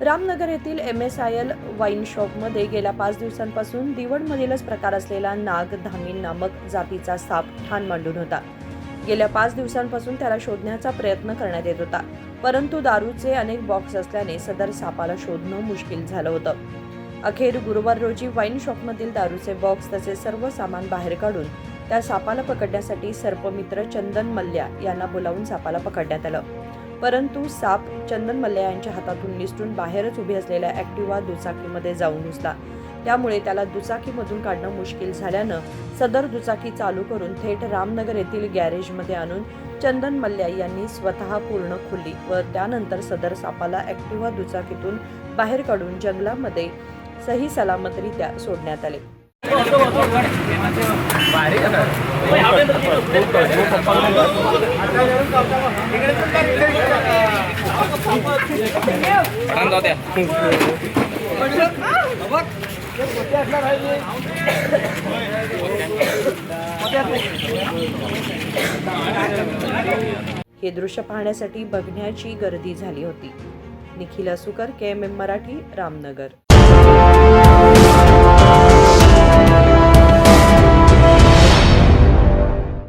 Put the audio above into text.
रामनगर येथील M S I L wine शॉपमध्ये गेल्या पाच दिवसांपासून दिवडमधीलच प्रकार असलेला नाग धामीन नामक जातीचा साप ठाण मांडून होता. गेल्या पाच दिवसांपासून त्याला शोधण्याचा प्रयत्न करण्यात येत होता परंतु दारूचे अनेक बॉक्स असल्याने सदर सापाला शोधणं मुश्किल झालं होतं. अखेर गुरुवार रोजी वाईन शॉपमधील दारूचे बॉक्स तसेच सर्व सामान बाहेर काढून त्या सापाला पकडण्यासाठी सर्पमित्र चंदन मल्ल्या यांना बोलावून सापाला पकडण्यात आलं. परंतु साप चंदन मल्ल्या यांच्या हातातून निसटून बाहेरच उभी असलेल्या ॲक्टिवा दुचाकीमध्ये जाऊन घुसला. त्यामुळे त्याला दुचाकीमधून काढणं मुश्किल झाल्यानं सदर दुचाकी चालू करून थेट रामनगर येथील गॅरेजमध्ये आणून चंदन मल्ल्या यांनी स्वतः पूर्ण खोलली व त्यानंतर सदर सापाला ॲक्टिवा दुचाकीतून बाहेर काढून जंगलामध्ये सही सलामतरित्या सोडण्यात आले. आराम जाऊ द्या हे दृश्य पाहण्यासाठी बघण्याची गर्दी झाली होती. Nikhil Asukar K M M Marathi Ramnagar.